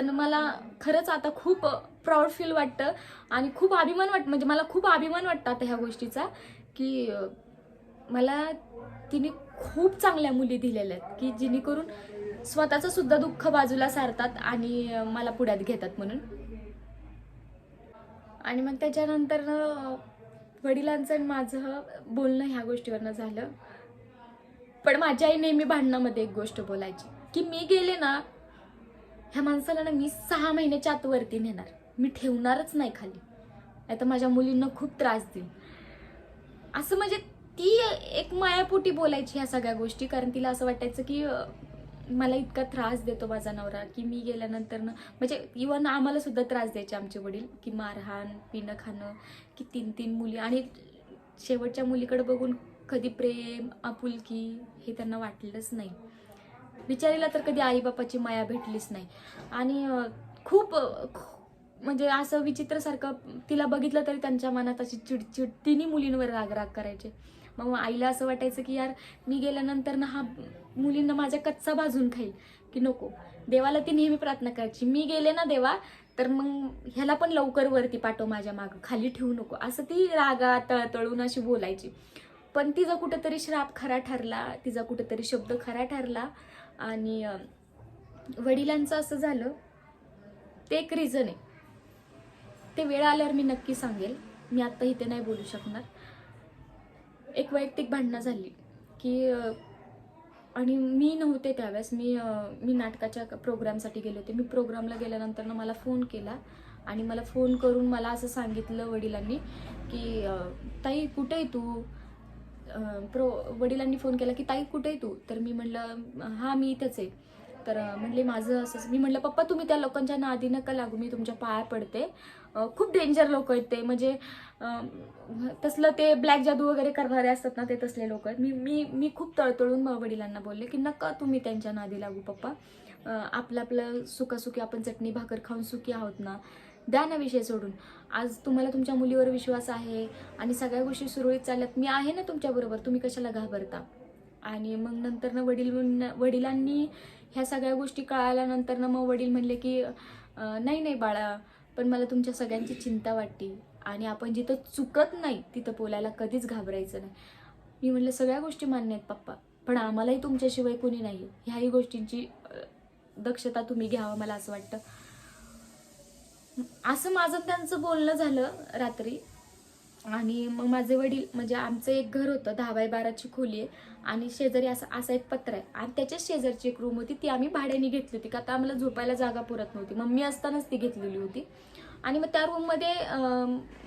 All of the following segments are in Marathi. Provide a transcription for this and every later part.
आणि मला खरंच आता खूप प्राऊड फील वाटतं आणि खूप अभिमान वाट म्हणजे मला खूप अभिमान वाटतं आता ह्या गोष्टीचा की मला तिने खूप चांगल्या मुली दिलेल्या आहेत की जेणेकरून स्वतःचं सुद्धा दुःख बाजूला सारतात आणि मला पुढ्यात घेतात म्हणून. आणि मग त्याच्यानंतर वडिलांचं आणि माझं बोलणं ह्या गोष्टीवरनं झालं. पण माझी आई नेहमी भांडणामध्ये एक गोष्ट बोलायची की मी गेले ना ह्या माणसाला ना मी सहा महिन्याच्या आत वरती नेणार. मी ठेवणारच नाही खाली. नाही तर माझ्या मुलींना खूप त्रास देईल. असं म्हणजे ती एक मायापोटी बोलायची ह्या सगळ्या गोष्टी कारण तिला असं वाटायचं की मला इतका त्रास देतो माझा नवरा की मी गेल्यानंतर ना म्हणजे इवन आम्हाला सुद्धा त्रास द्यायचे आमचे वडील की मारहाण पिणं खाणं की तीन तीन मुली आणि शेवटच्या मुलीकडे बघून कधी प्रेम आपुलकी हे त्यांना वाटलंच नाही. बिचारीला तर कधी आईबापाची माया भेटलीच नाही. आणि खूप म्हणजे असं विचित्रसारखं तिला बघितलं तरी त्यांच्या मनात अशी चिडचिड तिन्ही मुलींवर राग राग करायचे. मग आईला असं वाटायचं की यार मी गेल्यानंतर ना हा मुलींना माझ्या कच्चा भाजून खाईल की नको. देवाला ती नेहमी प्रार्थना करायची. मी गेले ना देवा तर मग ह्याला पण लवकर वरती पाठव माझ्या मागं खाली ठेवू नको. असं ती रागा तळतळून अशी बोलायची. पण तिचा कुठंतरी श्राप खरा ठरला तिचा कुठंतरी शब्द खरा ठरला. आणि वडिलांचं असं झालं. ते एक रिझन आहे. ते वेळ आल्यावर मी नक्की सांगेल. मी आत्ता इथे नाही बोलू शकणार. एक वैयक्तिक भांडणं झाली की आणि मी नव्हते त्यावेळेस. मी मी नाटकाच्या प्रोग्रामसाठी गेले होते. मी प्रोग्रामला गेल्यानंतर मला फोन केला आणि मला फोन करून मला असं सांगितलं वडिलांनी की ताई कुठे आहे तू? प्रो वडिलांनी फोन केला की ताई कुठे आहे तू? तर मी म्हणलं हां मी इथंच आहे. तर म्हणले माझं असंच मी म्हणलं पप्पा तुम्ही त्या लोकांच्या नादी नका लागू मी तुमच्या पाया पडते. खूप डेंजर लोक आहेत ते. म्हणजे तसलं ते ब्लॅक जादू वगैरे करणारे असतात ना ते तसले लोक आहेत. मी मी मी खूप तळतळून वडिलांना बोलले की नका तुम्ही त्यांच्या नादी लागू पप्पा. आपलं आपलं सुखासुखी आपण चटणी भाकर खाऊन सुखी आहोत ना. द्या ना विषय सोडून. आज तुम्हाला तुमच्या मुलीवर विश्वास आहे आणि सगळ्या गोष्टी सुरळीत चालल्यात. मी आहे ना तुमच्याबरोबर तुम्ही कशाला घाबरता? आणि मग नंतर ना वडील वडिलांनी ह्या सगळ्या गोष्टी कळाल्यानंतर ना मग वडील म्हणले की नाही नाही बाळा पण मला तुमच्या सगळ्यांची चिंता वाटते आणि आपण जिथं चुकत नाही तिथं बोलायला कधीच घाबरायचं नाही. मी म्हणलं सगळ्या गोष्टी मान्य आहेत पप्पा पण आम्हालाही तुमच्याशिवाय कोणी नाही ह्याही गोष्टींची दक्षता तुम्ही घ्यावं मला असं वाटतं. असं माझं त्यांचं बोलणं झालं रात्री. आणि मग माझे वडील म्हणजे आमचं एक घर होतं दहा बाय बाराची खोली आहे. आणि शेजारी असं असा एक पत्र आहे. आणि त्याच्याच शेजारची एक रूम होती. ती आम्ही भाड्याने घेतली होती का आता आम्हाला झोपायला जागा पुरत नव्हती. मम्मी असतानाच ती घेतलेली होती. आणि मग त्या रूममध्ये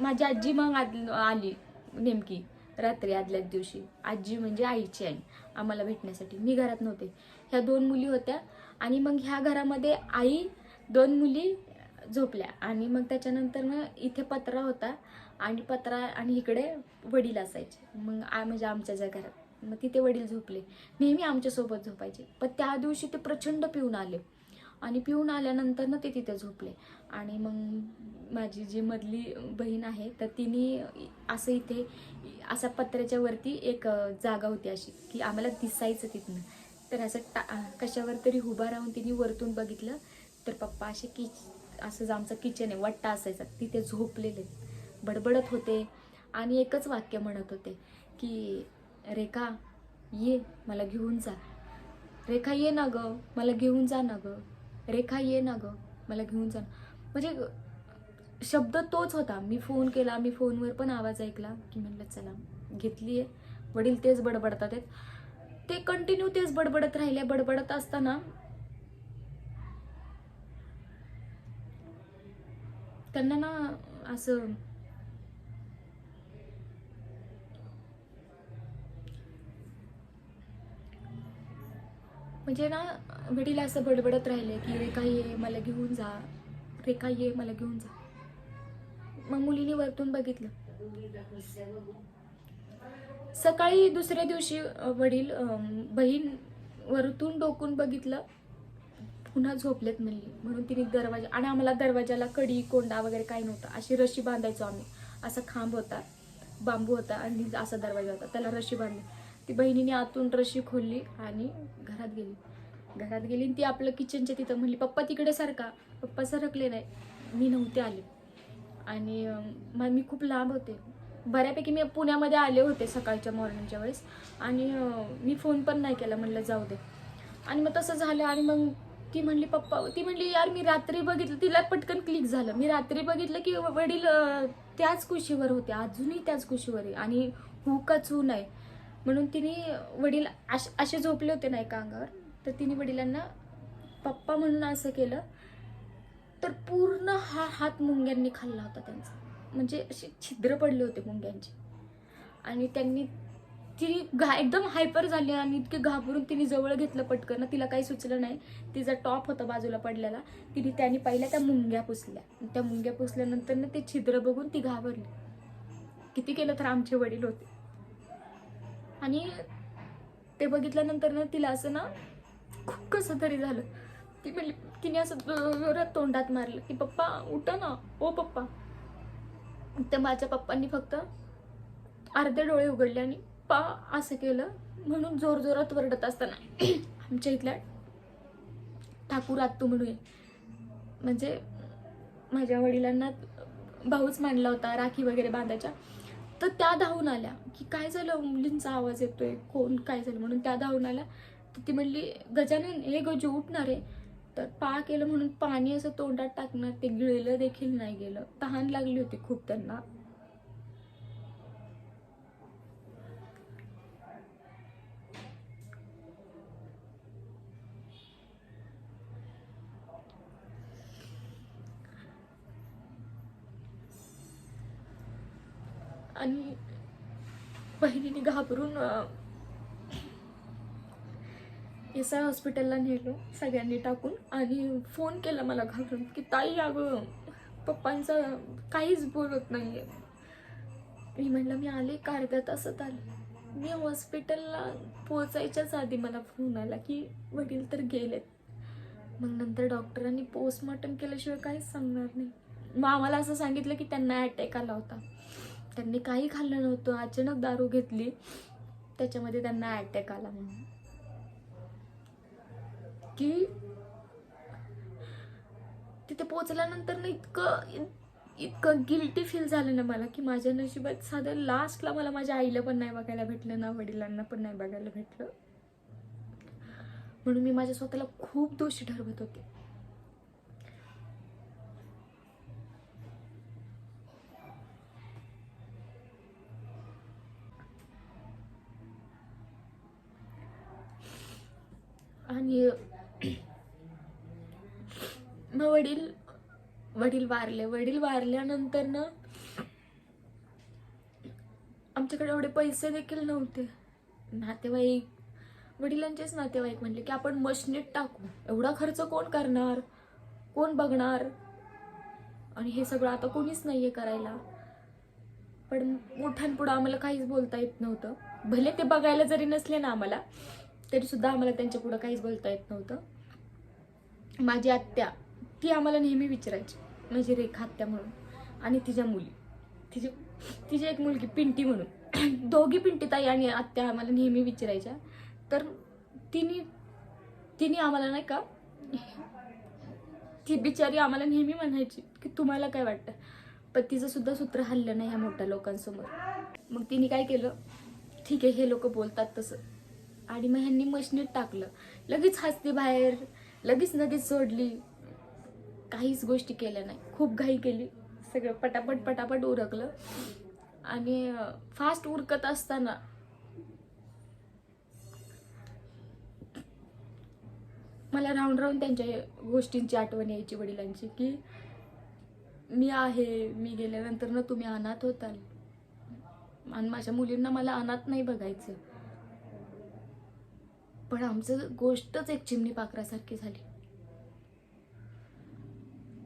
माझी आजी मग आद- आली नेमकी रात्री आदल्याच दिवशी. आजी म्हणजे आईची आई आम्हाला भेटण्यासाठी. मी घरात नव्हते. ह्या दोन मुली होत्या. आणि मग ह्या घरामध्ये आई दोन मुली झोपल्या. आणि मग त्याच्यानंतर मग इथे पत्रा होता. आणि पत्रा आणि इकडे वडील असायचे. मग आ म्हणजे आमच्या ज्या घरात. मग तिथे वडील झोपले. नेहमी आमच्यासोबत झोपायचे. पण त्या दिवशी ते प्रचंड पिऊन आले. आणि पिऊन आल्यानंतर ना ते तिथे झोपले. आणि मग माझी जी मधली बहीण आहे तर तिने असं इथे असा पत्र्याच्या वरती एक जागा होती अशी की आम्हाला दिसायचं तिथनं. तर असं टा कशावर तरी उभा राहून तिने वरतून बघितलं. तर पप्पा असे की असं आमचं किचन आहे वट्टा असायचा तिथे झोपलेले. बडबडत होते. आणि एकच वाक्य म्हणत होते की रेखा ये मला घेऊन जा. रेखा ये ना ग मला घेऊन जा ना ग. रेखा ये ना ग मला घेऊन जा म्हणजे शब्द तोच होता. मी फोन केला मी फोनवर पण आवाज ऐकला की म्हणलं चला घेतली आहे वडील तेच बडबडतात आहेत. ते कंटिन्यू तेच बडबडत राहिले. बडबडत असताना त्यांना ना असं म्हणजे ना वडील असं बडबडत राहिले की रेखा ये मला घेऊन जा. रेखा ये मला घेऊन जा. मग मुलीने वरतून बघितलं. सकाळी दुसऱ्या दिवशी वडील बहीण वरतून डोकून बघितलं. पुन्हा झोपलेत म्हणली. म्हणून तिने दरवाजा आणि आम्हाला दरवाजाला कडी कोंडा वगैरे काही नव्हता. अशी रशी बांधायचो आम्ही. असा खांब होता. बांबू होता आणि असा दरवाजा होता. त्याला रशी बांधली. ती बहिणीने आतून रशी खोलली आणि घरात गेली. घरात गेली आणि ती आपलं किचनच्या तिथं म्हणली पप्पा तिकडे सारखा पप्पा सरकले नाही. मी नव्हते आले. आणि मग मी खूप लांब होते. बऱ्यापैकी मी पुण्यामध्ये आले होते सकाळच्या मॉर्निंगच्या वेळेस. आणि मी फोन पण नाही केला. म्हणलं जाऊ दे. आणि मग तसं झालं आणि मग ती म्हणली पप्पा ती म्हणली यार मी रात्री बघितलं तिला पटकन क्लिक झालं. मी रात्री बघितलं की वडील त्याच कुशीवर होते अजूनही त्याच कुशीवर आहे आणि हू का चू नाही. म्हणून तिने वडील अश असे झोपले होते ना एका अंगावर तर तिने वडिलांना पप्पा म्हणून असं केलं तर पूर्ण हा हात मुंग्यांनी खाल्ला होता त्यांचा. म्हणजे असे छिद्र पडले होते मुंग्यांचे. आणि त्यांनी ती घा एकदम हायपर झाली आणि इतके घाबरून तिने जवळ घेतलं पटकन. तिला काही सुचलं नाही. तिचा टॉप होता बाजूला पडलेला. तिने त्याने पहिल्या त्या मुंग्या पुसल्या. त्या मुंग्या पुसल्यानंतर ना ते छिद्र बघून ती घाबरली. किती केलं तर आमचे वडील होते. आणि ते बघितल्यानंतर ना तिला असं ना खूप कसं तरी झालं. ती म्हणली तिने असं जोरात तोंडात मारलं की पप्पा उठा ना. ओ पप्पा. तर माझ्या पप्पांनी फक्त अर्धे डोळे उघडले आणि पा असं केलं म्हणून जोर जोरात वरडत असताना. आमच्या इथल्या ठाकूर आत्तू म्हणून म्हणजे माझ्या वडिलांना भाऊच मांडला होता राखी वगैरे बांधायच्या. तर त्या धावून आल्या की काय झालं मुलींचा आवाज येतोय कोण काय झालं म्हणून त्या धावून आल्या. तर ती म्हणली गजानन हे गजू उठणार आहे. तर पा केलं म्हणून पाणी असं तोंडात टाकणार ते गिळलं देखील नाही गेलं. तहान लागली होती खूप त्यांना. आणि बहिणीने घाबरून एस आय हॉस्पिटलला नेलो सगळ्यांनी टाकून आणि फोन केला मला घाबरून की ताई अगं पप्पांचं काहीच बोलत आहे मी म्हणलं मी आले का अर्ध्या तासात आले? मी हॉस्पिटलला पोचायच्याच आधी मला फोन आला की वडील तर गेलेत. मग नंतर डॉक्टरांनी पोस्टमॉर्टम केल्याशिवाय काहीच सांगणार नाही. मग आम्हाला असं सांगितलं की त्यांना अटॅक आला होता. त्यांनी काही खाल्लं नव्हतं अचानक दारू घेतली. त्याच्यामध्ये त्यांना अटॅक आला म्हणून. की तिथे पोचल्यानंतर ना इतकं इतकं गिल्टी फील झालं ना मला की माझ्या नशिबात साधं लास्टला मला माझ्या आईला पण नाही बघायला भेटलं ना वडिलांना पण नाही बघायला भेटलं. म्हणून मी माझ्या स्वतःला खूप दोषी ठरवत होते. आणि मग वडील वडील वारले. वडील वारल्यानंतर ना आमच्याकडे एवढे पैसे देखील नव्हते. नातेवाईक वडिलांचेच नातेवाईक म्हणले की आपण मशनीत टाकू. एवढा खर्च कोण करणार? कोण बघणार? आणि हे सगळं आता कोणीच नाहीये करायला. पण मोठ्यांपुढं आम्हाला काहीच बोलता येत नव्हतं. भले ते बघायला जरी नसले ना आम्हाला तरीसुद्धा आम्हाला त्यांच्या पुढं काहीच बोलता येत नव्हतं. माझी आत्या ती आम्हाला नेहमी विचारायची म्हणजे रेखा आत्या म्हणून आणि तिच्या मुली. तिची तिची एक मुलगी पिंटी म्हणून. दोघी पिंटी ताई आणि आत्या आम्हाला नेहमी विचारायच्या. तर तिने तिने आम्हाला नाही का ती बिचारी आम्हाला नेहमी म्हणायची की तुम्हाला काय वाटतं? पण तिचं सुद्धा सूत्र हल्लं नाही ह्या मोठ्या लोकांसमोर. मग तिने काय केलं? ठीक आहे हे लोक बोलतात तसं. आणि मग ह्यांनी मशनीत टाकलं. लगेच हसली बाहेर लगेच लगेच सोडली. काहीच गोष्टी केल्या नाही. खूप घाई केली. सगळं पटापट पटापट उरकलं. आणि फास्ट उरकत असताना मला राहून राहून त्यांच्या गोष्टींची आठवण यायची वडिलांची की मी आहे मी गेल्यानंतर ना तुम्ही अनाथ होताल. आणि माझ्या मुलींना मला अनाथ नाही बघायचं. पण आमचं गोष्टच एक चिमणी पाखरासारखी झाली.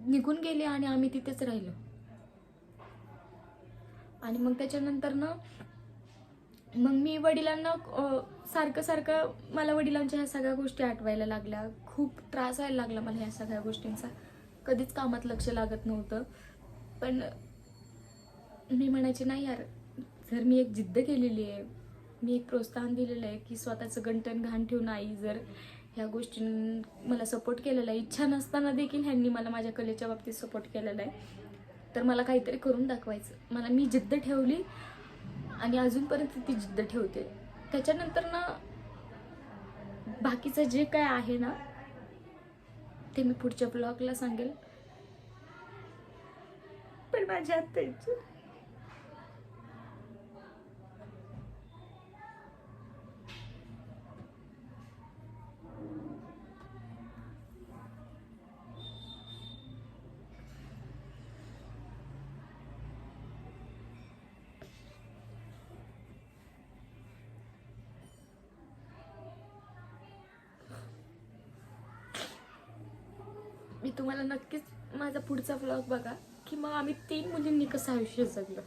निघून गेले आणि आम्ही तिथेच राहिलो. आणि मग त्याच्यानंतर ना मग मी वडिलांना सारखं सारखं मला वडिलांच्या ह्या सगळ्या गोष्टी आठवायला लागल्या. खूप त्रास व्हायला लागला मला ह्या सगळ्या गोष्टींचा. कधीच कामात लक्ष लागत नव्हतं. पण मी म्हणायचे नाही यार जर मी एक जिद्द केलेली आहे मी एक प्रोत्साहन दिलेलं आहे की स्वतःचं गंटन घाण ठेवून आई जर ह्या गोष्टी मला सपोर्ट केलेला आहे. इच्छा नसताना देखील ह्यांनी मला माझ्या कलेच्या बाबतीत सपोर्ट केलेला आहे. तर मला काहीतरी करून दाखवायचं. मला मी जिद्द ठेवली आणि अजूनपर्यंत ती जिद्द ठेवते. त्याच्यानंतर ना बाकीचं जे काय आहे ना ते मी पुढच्या ब्लॉगला सांगेल. पण माझ्या आत्याची तुम्हाला नक्कीच माझा पुढचा ब्लॉग बघा. की मग आम्ही तीन मुलींनी कसं आयुष्य जगलं?